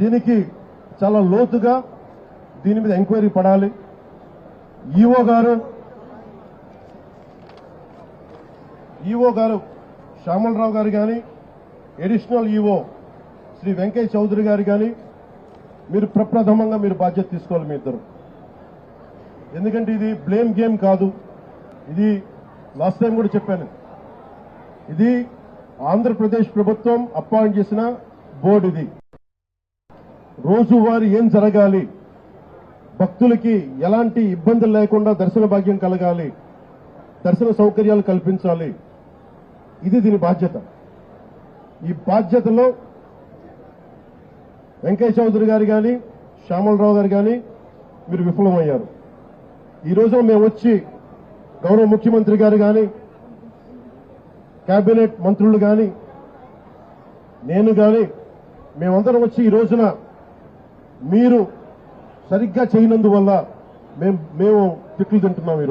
దీనికి చాలా లోతుగా దీని మీద ఎంక్వైరీ పడాలి. ఈఓ గారు ఈఓ గారు శ్యామలరావు గారు కానీ అడిషనల్ ఈఓ శ్రీ వెంకయ్య చౌదరి గారు కానీ మీరు ప్రప్రథమంగా మీరు బాధ్యత తీసుకోవాలి మీ ఇద్దరు. ఎందుకంటే ఇది బ్లేమ్ గేమ్ కాదు. ఇది లాస్ట్ టైం కూడా చెప్పాను. ఇది ఆంధ్రప్రదేశ్ ప్రభుత్వం అపాయింట్ చేసిన బోర్డు ఇది. రోజువారీ ఏం జరగాలి? భక్తులకి ఎలాంటి ఇబ్బందులు లేకుండా దర్శన భాగ్యం కలగాలి. దర్శన సౌకర్యాలు కల్పించాలి. ఇది దీని బాధ్యత. ఈ బాధ్యతలో వెంకయ్య చౌదరి గారు కానీ శ్యామలరావు గారు కానీ మీరు విఫలమయ్యారు. ఈ రోజున మేము వచ్చి గౌరవ ముఖ్యమంత్రి గారు కానీ కేబినెట్ మంత్రులు కానీ నేను కానీ మేమందరం వచ్చి ఈ రోజున మీరు సరిగ్గా చేయనందువల్ల మేము మేము తిట్లు తింటున్నాం ఈ